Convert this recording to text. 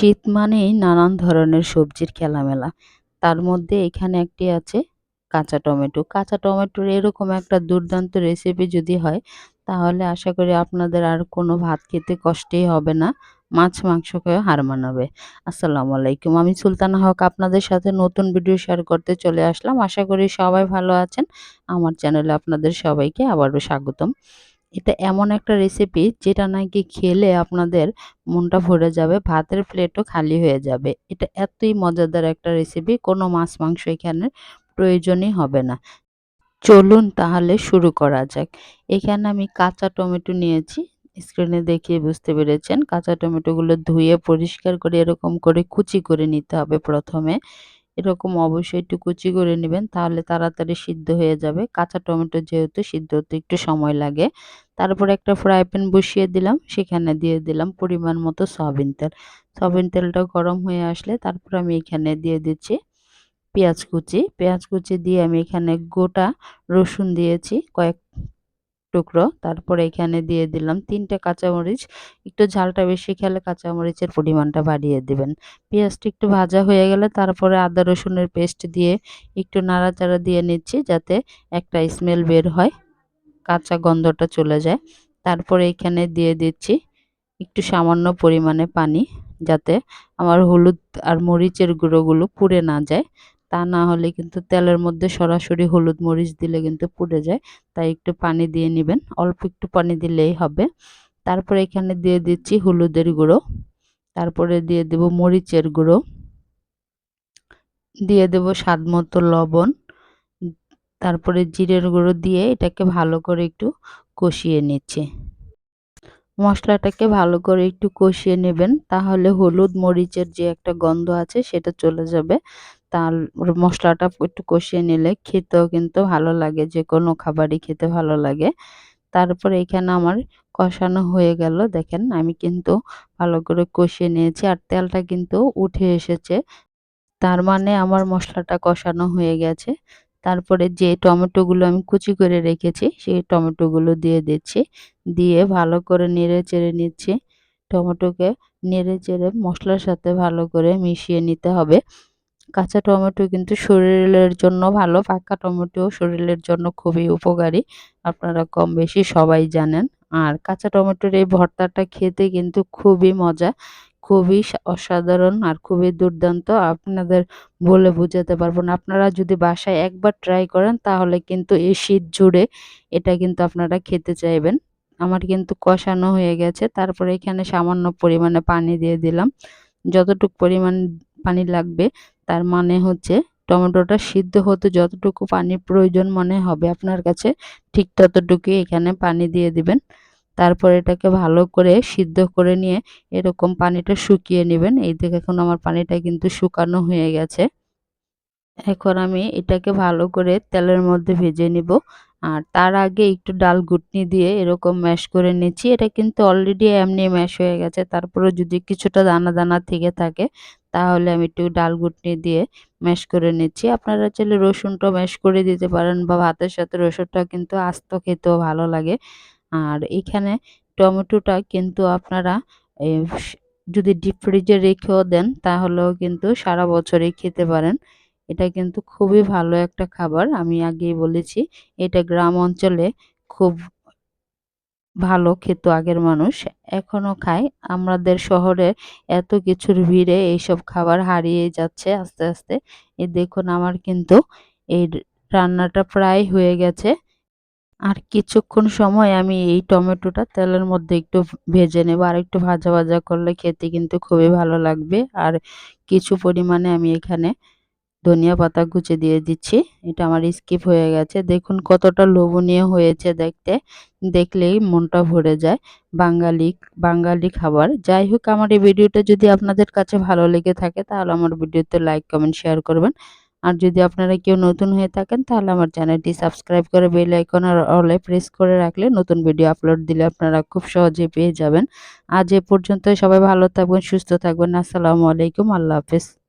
শীত মানেই নানান ধরনের সবজির খেলামেলা। তার মধ্যে এখানে একটি আছে কাঁচা টমেটো। কাঁচা টমেটোর এরকম একটা দুর্দান্ত রেসিপি যদি হয়, তাহলে আশা করি আপনাদের আর কোনো ভাত খেতে কষ্টই হবে না। মাছ, মাংস খেয়ে হার মানাবে। আসসালামু আলাইকুম। আমি সুলতানা হক, আপনাদের সাথে নতুন ভিডিও শেয়ার করতে চলে আসলাম। আশা করি সবাই ভালো আছেন। আমার চ্যানেলে আপনাদের সবাইকে আবারও স্বাগতম। এটা এমন একটা রেসিপি যেটা নাকি খেলে আপনাদের মনটা ভরে যাবে, ভাতের প্লেটও খালি হয়ে যাবে। এটা এতই মজাদার একটা রেসিপি কোনো মাছ মাংস এখানে প্রয়োজনই হবে না। চলুন তাহলে শুরু করা যাক। এখানে আমি কাঁচা টমেটো নিয়েছি। স্ক্রিনে দেখিয়ে বুঝতে পেরেছেন, কাঁচা টমেটোগুলো ধুয়ে পরিষ্কার করে এরকম করে কুচি করে নিতে হবে প্রথমে। এরকম অবশ্যই একটু কুচি করে নেবেন, তাহলে তাড়াতাড়ি সিদ্ধ হয়ে যাবে। কাঁচা টমেটো যেহেতু সিদ্ধ হতে একটু সময় লাগে। তারপর একটা ফ্রাই প্যান বসিয়ে দিলাম, সেখানে দিয়ে দিলাম পরিমাণ মতো সয়াবিন তেল। সয়াবিন তেলটা গরম হয়ে আসলে তারপর আমি এখানে দিয়ে দিচ্ছি পেঁয়াজ কুচি। পেঁয়াজ কুচি দিয়ে আমি এখানে গোটা রসুন দিয়েছি, কয়েক টুকরো, তারপরে এখানে দিয়ে দিলাম তিনটে কাঁচামরিচ। একটু ঝালটা বেশি খেলে কাঁচামরিচের পরিমাণটা বাড়িয়ে দিবেন। পেঁয়াজটা একটু ভাজা হয়ে গেলে তারপরে আদা রসুনের পেস্ট দিয়ে একটু নাড়াচাড়া দিয়ে নিচ্ছি যাতে একটা স্মেল বের হয়, কাঁচা গন্ধটা চলে যায়। তারপরে এখানে দিয়ে দিচ্ছি একটু সামান্য পরিমাণে পানি যাতে আমার হলুদ আর মরিচের গুঁড়োগুলো পুড়ে না যায়। তা না হলে কিন্তু তেলের মধ্যে সরাসরি হলুদ মরিচ দিলে কিন্তু পুড়ে যায়। তাই একটু পানি দিয়ে নেবেন, অল্প একটু পানি দিলেই হবে। তারপরে এখানে দিয়ে দিচ্ছি হলুদের গুঁড়ো, তারপরে দিয়ে দেব মরিচের গুঁড়ো, দিয়ে দেব স্বাদ মতো লবণ, তারপরে জিরের গুঁড়ো দিয়ে এটাকে ভালো করে একটু কষিয়ে নিচ্ছি। মশলাটাকে ভালো করে একটু কষিয়ে নেবেন, তাহলে হলুদ মরিচের যে একটা গন্ধ আছে সেটা চলে যাবে। তার মশলাটা একটু কষিয়ে নিলে খেতেও কিন্তু ভালো লাগে যে কোনো খাবারই খেতে ভালো লাগে। তারপরে এখানে আমার কষানো হয়ে গেল। দেখেন, আমি কিন্তু ভালো করে কষিয়ে নিয়েছি আর তেলটা কিন্তু উঠে এসেছে। তার মানে আমার মশলাটা কষানো হয়ে গেছে। তারপরে যে টমেটোগুলো আমি কুচি করে রেখেছি, সেই টমেটোগুলো দিয়ে দিচ্ছি। দিয়ে ভালো করে নেড়ে চেড়ে নিচ্ছি। টমেটোকে নেড়ে চেড়ে মশলার সাথে ভালো করে মিশিয়ে নিতে হবে। কাঁচা টমেটো কিন্তু শরীরের জন্য ভালো, পাকা টমেটো শরীরের জন্য খুবই উপকারী। আপনারা কম বেশি সবাই জানেন। আর কাঁচা টমেটোর এই ভর্তাটা খেতে কিন্তু খুবই মজা, খুবই অসাধারণ আর খুবই দুর্দান্ত। আপনাদের বলে বোঝাতে পারব না। আপনারা যদি বাসায় একবার ট্রাই করেন, তাহলে কিন্তু এই শীত জুড়ে এটা কিন্তু আপনারা খেতে চাইবেন। আমার কিন্তু কষানো হয়ে গেছে। তারপরে এখানে সামান্য পরিমাণে পানি দিয়ে দিলাম। যতটুকু পরিমাণ পানি লাগবে তার মানে হচ্ছে টমেটোটা সিদ্ধ হতে যতটুকু পানির প্রয়োজন মনে হবে আপনার কাছে, ঠিক ততটুকুই এখানে পানি দিয়ে দিবেন। তারপর এটাকে ভালো করে সিদ্ধ করে নিয়ে এরকম পানিটা শুকিয়ে নেবেন। এই দেখে এখন আমার পানিটা কিন্তু শুকানো হয়ে গেছে। এখন আমি এটাকে ভালো করে তেলের মধ্যে ভেজে নিব। আর তার আগে একটু ডাল ঘুটনি দিয়ে এরকম ম্যাশ করে নিচ্ছি। এটা কিন্তু অলরেডি এমনি ম্যাশ হয়ে গেছে। তারপরে যদি কিছুটা দানা দানা থেকে থাকে, তাহলে আমি একটু ডাল ঘুটনি দিয়ে ম্যাশ করে নিচ্ছি। আপনারা চাইলে রসুনটাও ম্যাশ করে দিতে পারেন বা ভাতের সাথে রসুনটা কিন্তু আস্ত খেতেও ভালো লাগে। আর এখানে টমেটোটা কিন্তু আপনারা যদি ডিপ ফ্রিজে রেখেও দেন, তাহলেও কিন্তু সারা বছরই খেতে পারেন। এটা কিন্তু খুবই ভালো একটা খাবার, আমি আগেই বলেছি। এটা গ্রাম অঞ্চলে খুব ভালো খেত আগের মানুষ, এখনও খায়। আমাদের শহরে এত কিছুর ভিড়ে এইসব খাবার হারিয়ে যাচ্ছে আস্তে আস্তে। এই দেখুন আমার কিন্তু এই রান্নাটা প্রায় হয়ে গেছে। আর কিছুক্ষণ সময় আমি এই টমেটোটা তেলের মধ্যে একটু ভেজে নেব, আর একটু ভাজা ভাজা করলে খেতে কিন্তু খুবই ভালো লাগবে। আর কিছু পরিমাণে আমি এখানে ধনিয়া পাতা কুচে দিয়ে দিচ্ছি। এটা আমার স্কিপ হয়ে গেছে। দেখুন কতটা লোভনীয় হয়েছে দেখতে। দেখলেই মনটা ভরে যায়। বাঙালি বাঙালি খাবার। যাই হোক, আমার এই ভিডিওটা যদি আপনাদের কাছে ভালো লেগে থাকে, তাহলে আমার ভিডিওতে লাইক কমেন্ট শেয়ার করবেন। আর যদি আপনারা কেউ নতুন হয়ে থাকেন, তাহলে আমার চ্যানেলটি সাবস্ক্রাইব করে বেল আইকন আর অলে প্রেস করে রাখলে নতুন ভিডিও আপলোড দিলে আপনারা খুব সহজে পেয়ে যাবেন। আজ এ পর্যন্ত সবাই ভালো থাকবেন, সুস্থ থাকবেন। আসসালামু আলাইকুম। আল্লাহ হাফেজ।